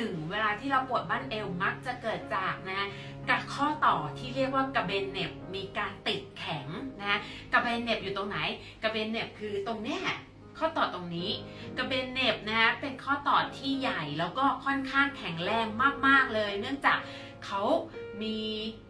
นึ่งเวลาที่เราปวดบั้นเอวมักจะเกิดจากนะกับข้อต่อที่เรียกว่ากระเบนเน็บมีการติดแข็งนะกระเบนเน็บอยู่ตรงไหน กระเบนเน็บคือตรงเนี้ยข้อต่อตรงนี้กระเบนเน็บนะเป็นข้อต่อที่ใหญ่แล้วก็ค่อนข้างแข็งแรงมากๆเลย เนื่องจากเขามี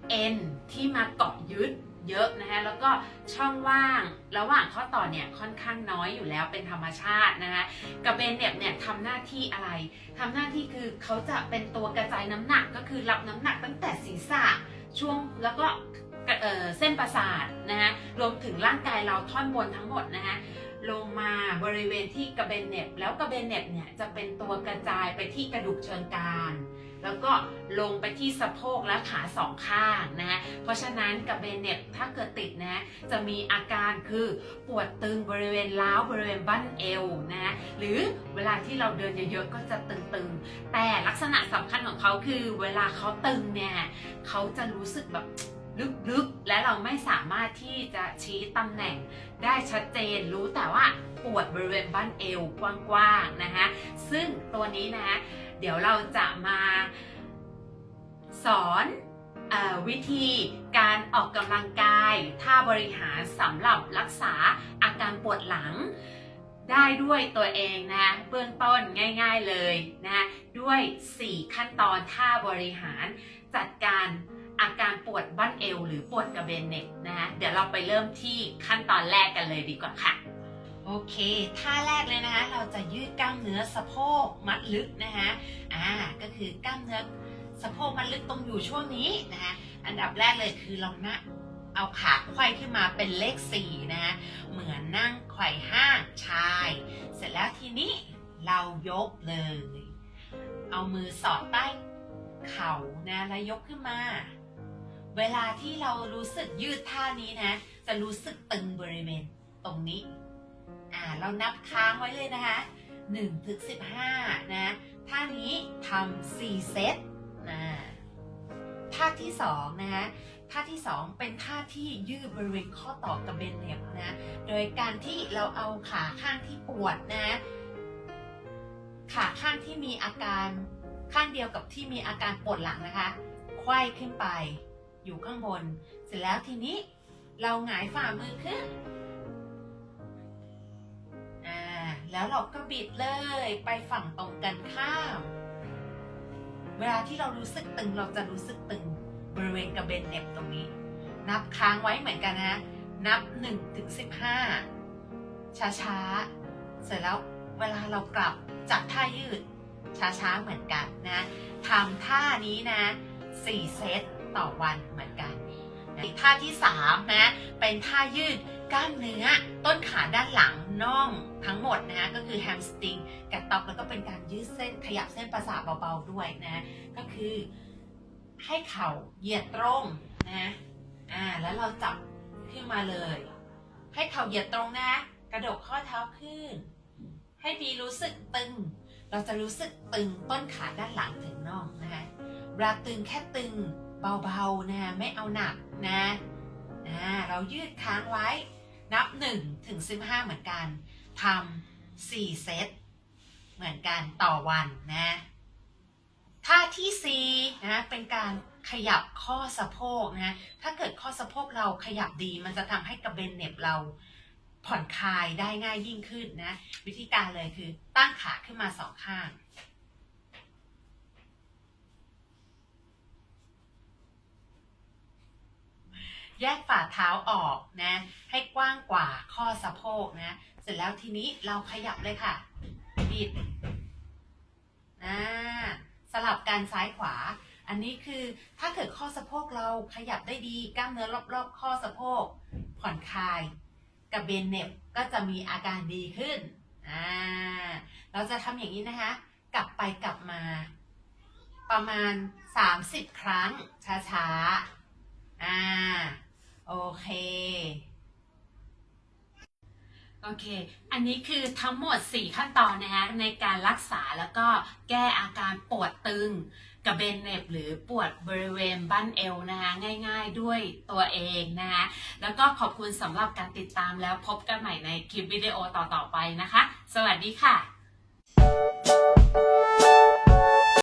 เอ็นที่มาเกาะยึด เยอะนะคะแล้วก็ช่องว่างระหว่างข้อต่อเนี่ยค่อนข้างน้อยอยู่แล้วเป็นธรรมชาตินะคะกระเบนเน็บเนี่ยทำหน้าที่อะไรทำหน้าที่คือเขาจะเป็นตัวกระจายน้ำหนักก็คือรับน้ำหนักตั้งแต่ศีรษะช่วงแล้วก็เเส้นประสาทนะคะรวมถึงร่างกายเราท่อนบนทั้งหมดนะคะลงมาบริเวณที่กระเบนเน็บแล้วกระเบนเน็บเนี่ยจะเป็นตัวกระจายไปที่กระดูกเชิงกราน แล้วก็ลงไปที่สะโพกและขาสองข้างนะฮะ เพราะฉะนั้นกับเบนเน็ตถ้าเกิดติดนะจะมีอาการคือปวดตึงบริเวณล้าวบริเวณบั้นเอวนะหรือเวลาที่เราเดินเยอะๆก็จะตึงๆ แต่ลักษณะสำคัญของเขาคือเวลาเขาตึงเนี่ยเขาจะรู้สึกแบบลึกๆ และเราไม่สามารถที่จะชี้ตำแหน่งได้ชัดเจนรู้แต่ว่าปวดบริเวณบั้นเอวกว้างๆนะคะซึ่งตัวนี้นะ เดี๋ยวเราจะมาสอนอวิธีการออกกำลังกายท่าบริหารสำหรับรักษาอาการปวดหลัง ได้ด้วยตัวเองนะเบื้องต้นง่าย ๆเลยนะด้วย 4 ขั้นตอนท่าบริหารจัดการอาการปวดบั้นเอวหรือปวดกระเบนเน็ตนะเดี๋ยวเราไปเริ่มที่ขั้นตอนแรกกันเลยดีกว่าค่ะ โอเค ท่าแรกเลยนะคะ เราจะยืดกล้ามเนื้อสะโพกมัดลึกนะคะอ่าก็คือกล้ามเนื้อสะโพกมัดลึกตรงอยู่ช่วงนี้นะคะอันดับแรกเลยคือเรานะเอาขาไขว้ขึ้นมาเป็นเลขสี่นะคะเหมือนนั่งไขว่ห้างชาย เสร็จแล้วทีนี้เรายกเลย เอามือสอดใต้เข่านะแล้วยกขึ้นมา เวลาที่เรารู้สึกยืดท่านี้นะ จะรู้สึกตึงบริเวณตรงนี้ อ่าเรานับค้างไว้เลยนะคะ1ถึง15 นะท่านี้ทำ4เซตนะท่าที่2นะคะท่าที่ 2 เป็นท่าที่ยืดบริเวณข้อต่อกระเบนเหน็บนะ โดยการที่เราเอาขาข้างที่ปวดนะ ขาข้างที่มีอาการข้างเดียวกับที่มีอาการปวดหลังนะคะไขว้ขึ้นไปอยู่ข้างบน เสร็จแล้วทีนี้เราหงายฝ่ามือขึ้น แล้วเราก็บิดเลยไปฝั่งตรงกันข้าม เวลาที่เรารู้สึกตึงเราจะรู้สึกตึงบริเวณกระเบนเหน็บตรงนี้ นับค้างไว้เหมือนกันนะ นับ1ถึง15 ช้าๆ เสร็จแล้วเวลาเรากลับจากท่ายืด ช้าๆ เหมือนกันนะทำท่านี้นะ 4 เซตต่อวันเหมือนกันท่าที่ 3 นะ เป็นท่ายืด กล้ามเนื้อต้นขาด้านหลังน่องทั้งหมดนะก็คือแฮมสตริงกับตอกแล้วก็เป็นการยืดเส้นขยับเส้นประสาทเบาๆด้วยนะก็คือให้เข่าเหยียดตรงนะอ่าแล้วเราจับขึ้นมาเลย ให้เข่าเหยียดตรงนะ กระดกข้อเท้าขึ้น ให้บีรู้สึกตึง เราจะรู้สึกตึงต้นขาด้านหลังถึงน่องนะคะเวลาตึงแค่ตึงเบาๆนะไม่เอาหนักนะอ่าเรายืดค้างไว้ นับ1ถึง15 เหมือนกันทำ4เซต เหมือนกันต่อวันนะท่าที่4นะเป็นการขยับข้อสะโพกนะถ้าเกิดข้อสะโพกเราขยับดีมันจะทำให้กระเบนเน็บเราผ่อนคลายได้ง่ายยิ่งขึ้นนะ วิธีการเลยคือตั้งขาขึ้นมาสองข้าง แยกฝ่าเท้าออกนะ ให้กว้างกว่าข้อสะโพกนะ เสร็จแล้วทีนี้เราขยับเลยค่ะ บิดนะสลับการซ้ายขวา อันนี้คือถ้าเกิดข้อสะโพกเราขยับได้ดีกล้ามเนื้อรอบ ๆ ข้อสะโพก ผ่อนคลายกระเบนเน็บก็จะมีอาการดีขึ้นอ่าเราจะทำอย่างนี้นะคะ กลับไปกลับมา ประมาณ 30 ครั้งช้าๆอ่า โอเค โอเค อันนี้คือทั้งหมด 4 ขั้นตอนนะคะในการรักษาแล้วก็แก้อาการปวดตึงกระเบนเน็บหรือปวดบริเวณบั้นเอวนะคะง่ายๆด้วยตัวเองนะคะแล้วก็ขอบคุณสำหรับการติดตามแล้วพบกันใหม่ในคลิปวิดีโอต่อๆไปนะคะ สวัสดีค่ะ